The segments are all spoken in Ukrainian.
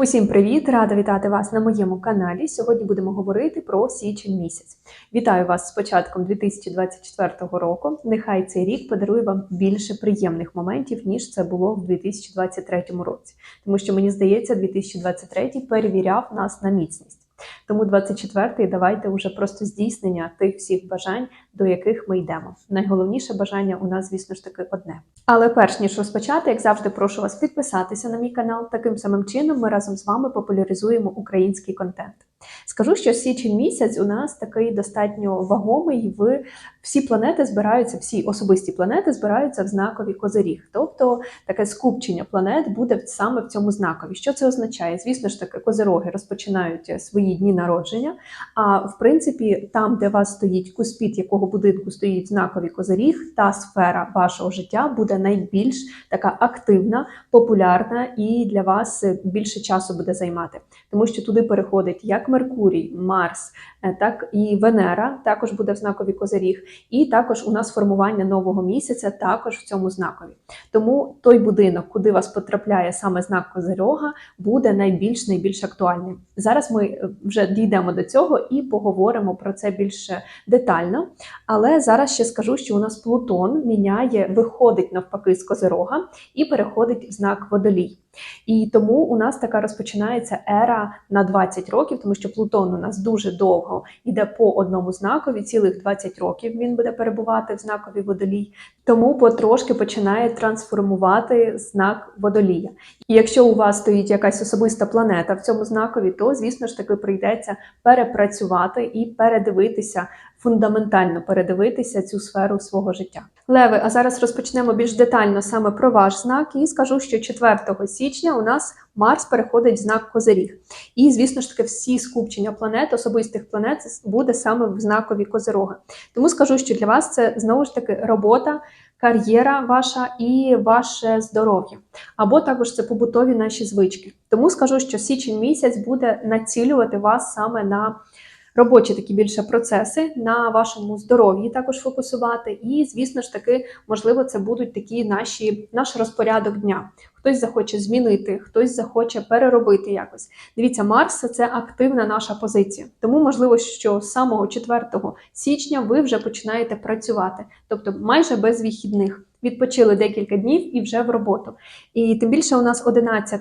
Усім привіт! Рада вітати вас на моєму каналі. Сьогодні будемо говорити про січень місяць. Вітаю вас з початком 2024 року. Нехай цей рік подарує вам більше приємних моментів, ніж це було в 2023 році. Тому що мені здається, 2023 перевіряв нас на міцність. Тому 24-й давайте вже просто здійснення тих всіх бажань, до яких ми йдемо. Найголовніше бажання у нас, звісно ж таки, одне. Але перш ніж розпочати, як завжди, прошу вас підписатися на мій канал. Таким самим чином ми разом з вами популяризуємо український контент. Скажу, що січень місяць у нас такий достатньо вагомий. В всі планети збираються, всі особисті планети збираються в знакові козиріг. Тобто таке скупчення планет буде саме в цьому знакові. Що це означає? Звісно ж таки, козироги розпочинають свої дні народження. А в принципі, там, де вас стоїть куспід, якого будинку стоїть знаковий козиріг, та сфера вашого життя буде найбільш така активна, популярна і для вас більше часу буде займати, тому що туди переходить як Меркурій, Марс, е, так і Венера, також буде в знакові козиріг, і також у нас формування нового місяця також в цьому знакові. Тому той будинок, куди вас потрапляє саме знак Козирога, буде найбільш найбільш актуальним. Зараз ми е, вже дійдемо до цього і поговоримо про це більш детально. Але зараз ще скажу, що у нас Плутон міняє, виходить навпаки з Козирога і переходить в знак Водолій. І тому у нас така розпочинається ера на 20 років, тому що Плутон у нас дуже довго йде по одному знакові, цілих 20 років він буде перебувати в знакові водолій, тому потрошки починає трансформувати знак водолія. І якщо у вас стоїть якась особиста планета в цьому знакові, то звісно ж таки прийдеться перепрацювати і передивитися. Фундаментально передивитися цю сферу свого життя. Леви, а зараз розпочнемо більш детально саме про ваш знак, і скажу, що 4 січня у нас Марс переходить в знак Козиріг. І, звісно ж таки, всі скупчення планет, особистих планет, буде саме в знакові Козирога. Тому скажу, що для вас це знову ж таки робота. Кар'єра ваша і ваше здоров'я, або також це побутові наші звички. Тому скажу, що січень місяць буде націлювати вас саме на робочі такі більше процеси на вашому здоров'ї також фокусувати. І, звісно ж таки, можливо, це будуть такі наші наш розпорядок дня. Хтось захоче змінити, хтось захоче переробити якось. Дивіться, Марс це активна наша позиція. Тому можливо, що з самого 4 січня ви вже починаєте працювати, тобто майже без вихідних. Відпочили декілька днів і вже в роботу. І тим більше у нас 11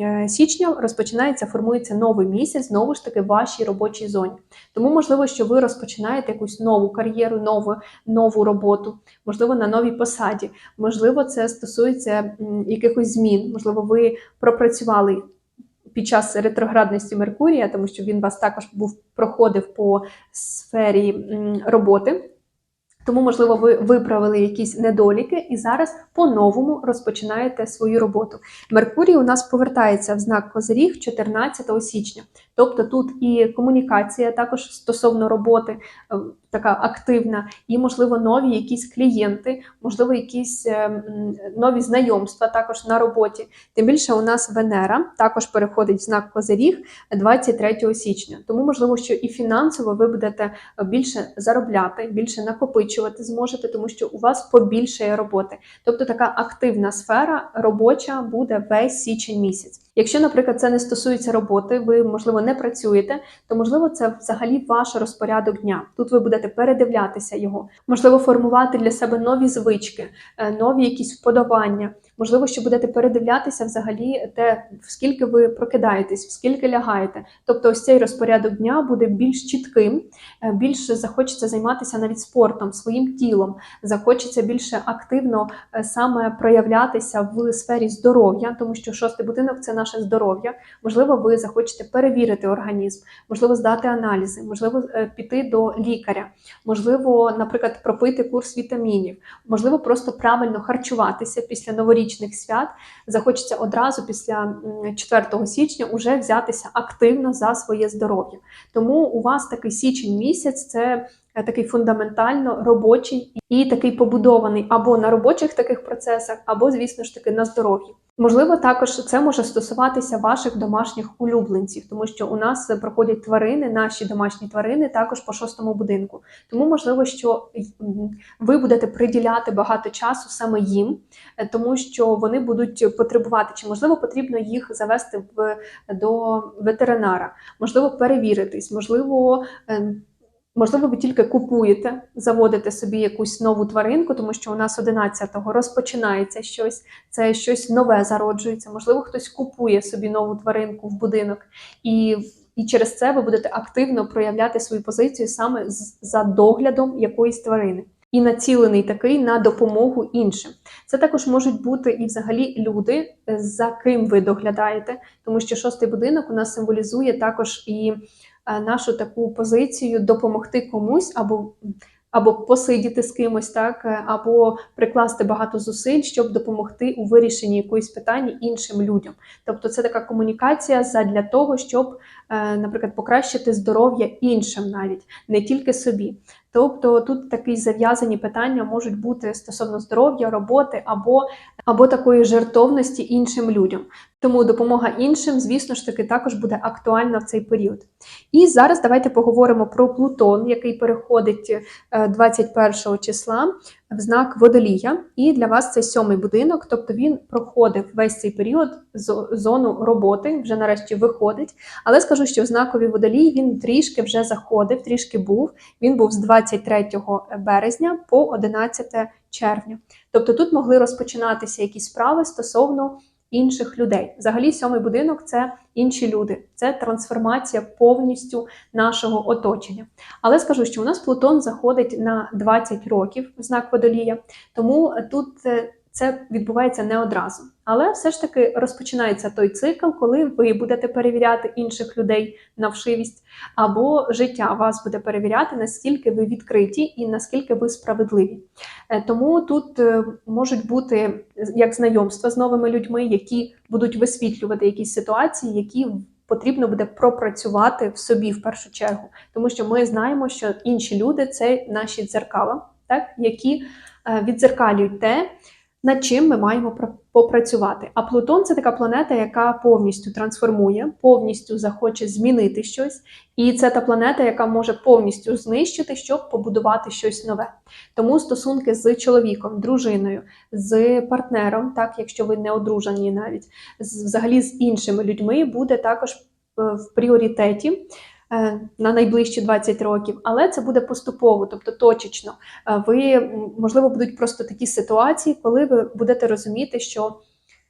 е, січня розпочинається, формується новий місяць, знову ж таки, в вашій робочій зоні. Тому можливо, що ви розпочинаєте якусь нову кар'єру, нову, нову роботу, можливо, на новій посаді. Можливо, це стосується якихось змін. Можливо, ви пропрацювали. Під час ретроградності Меркурія, тому що він вас також був проходив по сфері роботи. Тому, можливо, ви виправили якісь недоліки і зараз по-новому розпочинаєте свою роботу. Меркурій у нас повертається в знак Козиріг 14 січня. Тобто тут і комунікація також стосовно роботи така активна, і, можливо, нові якісь клієнти, можливо, якісь нові знайомства також на роботі. Тим більше у нас Венера також переходить в знак Козиріг 23 січня. Тому, можливо, що і фінансово ви будете більше заробляти, більше накопичувати зможете, тому що у вас побільшає роботи. Тобто така активна сфера робоча буде весь січень місяць. Якщо, наприклад, це не стосується роботи, ви, можливо, не працюєте, то можливо це взагалі ваш розпорядок дня. Тут ви будете передивлятися його, можливо, формувати для себе нові звички, е, нові якісь вподобання. Можливо, що будете передивлятися взагалі те, скільки ви прокидаєтесь, скільки лягаєте. Тобто, ось цей розпорядок дня буде більш чітким, е, більше захочеться займатися навіть спортом, своїм тілом, захочеться більше активно е, саме проявлятися в сфері здоров'я, тому що шостий будинок це наше здоров'я. Можливо, ви захочете перевірити організм, можливо, здати аналізи, можливо, піти до лікаря, можливо, наприклад, пропити курс вітамінів, можливо, просто правильно харчуватися після новорічних свят захочеться одразу після 4 січня уже взятися активно за своє здоров'я. Тому у вас такий січень місяць це е, такий фундаментально робочий і такий побудований або на робочих таких процесах, або, звісно ж таки, на здоров'ї. Можливо, також це може стосуватися ваших домашніх улюбленців, тому що у нас проходять тварини, наші домашні тварини також по шостому будинку. Тому можливо, що ви будете приділяти багато часу саме їм, е, тому що вони будуть потребувати, чи можливо потрібно їх завести в до ветеринара, можливо, перевіритись, можливо. Можливо, ви тільки купуєте, заводите собі якусь нову тваринку, тому що у нас 11-го розпочинається щось, це щось нове зароджується. Можливо, хтось купує собі нову тваринку в будинок, і, і через це ви будете активно проявляти свою позицію саме з- за доглядом якоїсь тварини. І націлений такий на допомогу іншим. Це також можуть бути і взагалі люди, за ким ви доглядаєте, тому що шостий будинок у нас символізує також і нашу таку позицію допомогти комусь або. Або посидіти з кимось, так е, або прикласти багато зусиль, щоб допомогти у вирішенні якоїсь питання іншим людям. Тобто, це така комунікація для того, щоб, е, наприклад, покращити здоров'я іншим, навіть не тільки собі. Тобто тут такі зав'язані питання можуть бути стосовно здоров'я, роботи або, або такої жертовності іншим людям. Тому допомога іншим, звісно ж таки, також буде актуальна в цей період. І зараз давайте поговоримо про Плутон, який переходить е, 21 числа в знак водолія. І для вас це сьомий будинок, тобто він проходив весь цей період з- зону роботи, вже нарешті виходить. Але скажу, що в знакові водолії він трішки вже заходив, трішки був. Він був з 23 березня по 11 червня. Тобто тут могли розпочинатися якісь справи стосовно інших людей. Взагалі, сьомий будинок це інші люди, це трансформація повністю нашого оточення. Але скажу, що у нас Плутон заходить на 20 років в знак водолія, тому тут е, це відбувається не одразу. Але все ж таки розпочинається той цикл, коли ви будете перевіряти інших людей на вшивість, або життя вас буде перевіряти, наскільки ви відкриті і наскільки ви справедливі. Е, Тому тут е, можуть бути як знайомства з новими людьми, які будуть висвітлювати якісь ситуації, які потрібно буде пропрацювати в собі в першу чергу, тому що ми знаємо, що інші люди це наші дзеркала, так які е, віддзеркалюють те, над чим ми маємо пра- попрацювати. А Плутон це така планета, яка повністю трансформує, повністю захоче змінити щось, і це та планета, яка може повністю знищити, щоб побудувати щось нове. Тому стосунки з чоловіком, дружиною, з партнером, так якщо ви не одружені навіть, з, взагалі з іншими людьми, буде також е, в пріоритеті. Е, На найближчі 20 років, але це буде поступово, тобто точечно. Е, Ви можливо будуть просто такі ситуації, коли ви будете розуміти, що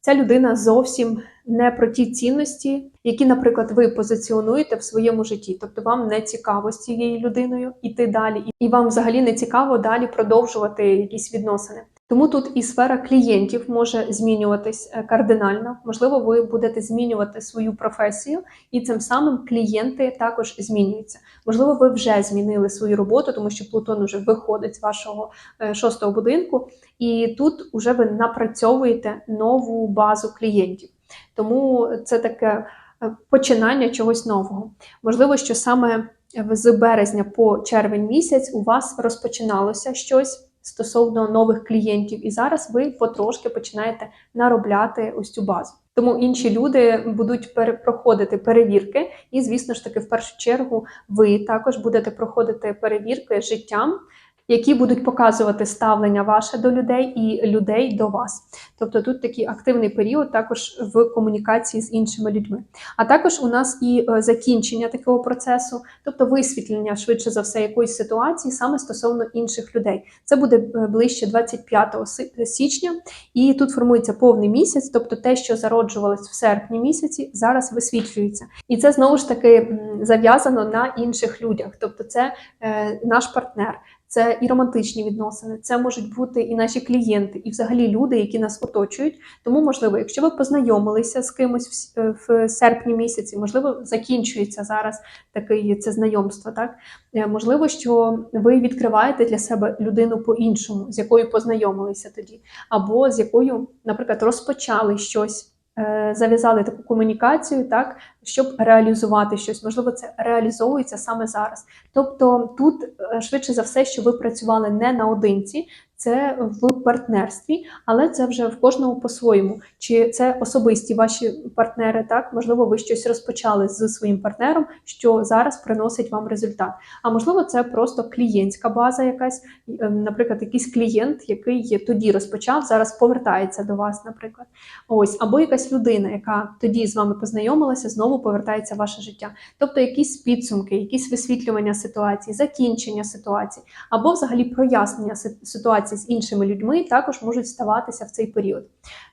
ця людина зовсім не про ті цінності, які, наприклад, ви позиціонуєте в своєму житті. Тобто вам не цікаво з цією людиною іти далі, і вам взагалі не цікаво далі продовжувати якісь відносини. Тому тут і сфера клієнтів може змінюватись е, кардинально. Можливо, ви будете змінювати свою професію, і цим самим клієнти також змінюються. Можливо, ви вже змінили свою роботу, тому що Плутон вже виходить з вашого е, шостого будинку, і тут вже ви напрацьовуєте нову базу клієнтів. Тому це таке е, починання чогось нового. Можливо, що саме з березня по червень місяць у вас розпочиналося щось стосовно нових клієнтів, і зараз ви потрошки починаєте наробляти ось цю базу. Тому інші люди будуть проходити перевірки, і, звісно ж таки, в першу чергу, ви також будете проходити перевірки життям, які будуть показувати ставлення ваше до людей і людей до вас. Тобто тут такий активний період також в комунікації з іншими людьми. А також у нас і е, закінчення такого процесу, тобто висвітлення швидше за все якоїсь ситуації саме стосовно інших людей. Це буде е, ближче 25 си- січня, і тут формується повний місяць, тобто те, що зароджувалось в серпні місяці, зараз висвітлюється. І це знову ж таки зав'язано на інших людях. Тобто, це е, наш партнер, це і романтичні відносини, це можуть бути і наші клієнти, і взагалі люди, які нас оточують. Тому, можливо, якщо ви познайомилися з кимось в, е, серпні місяці, можливо, закінчується зараз таке це знайомство. Так Е, можливо, що ви відкриваєте для себе людину по-іншому, з якою познайомилися тоді, або з якою, наприклад, розпочали щось. е, Зав'язали таку комунікацію, так щоб реалізувати щось. Можливо, це реалізовується саме зараз. Тобто, тут е, швидше за все, що ви працювали не наодинці, це в партнерстві, але це вже в кожному по-своєму. Чи це особисті ваші партнери? Так, можливо, ви щось розпочали з своїм партнером, що зараз приносить вам результат. А можливо, це просто клієнтська база, якась, е, наприклад, якийсь клієнт, який тоді розпочав, зараз повертається до вас, наприклад. Ось, або якась людина, яка тоді з вами познайомилася, знову повертається в ваше життя. Тобто якісь підсумки, якісь висвітлювання ситуації, закінчення ситуації, або взагалі прояснення ситуації з іншими людьми також можуть ставатися в цей період.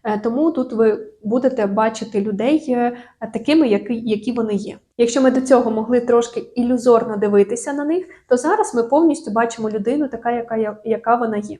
Е, Тому тут ви будете бачити людей е, такими, які, які вони є. Якщо ми до цього могли трошки ілюзорно дивитися на них, то зараз ми повністю бачимо людину, така, яка, яка вона є.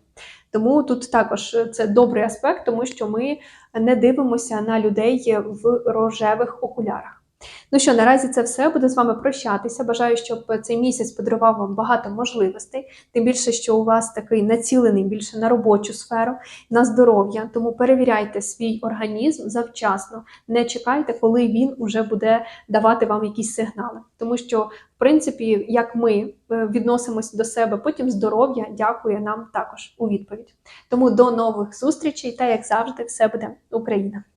Тому тут також е, це добрий аспект, тому що ми не дивимося на людей в рожевих окулярах. Ну що, наразі це все. Буду з вами прощатися. Бажаю, щоб цей місяць подарував вам багато можливостей. Тим більше, що у вас такий націлений більше на робочу сферу, на здоров'я. Тому перевіряйте свій організм завчасно. Не чекайте, коли він уже буде давати вам якісь сигнали. Тому що, в принципі, як ми е, відносимось до себе, потім здоров'я дякує нам також у відповідь. Тому до нових зустрічей та як завжди, все буде Україна!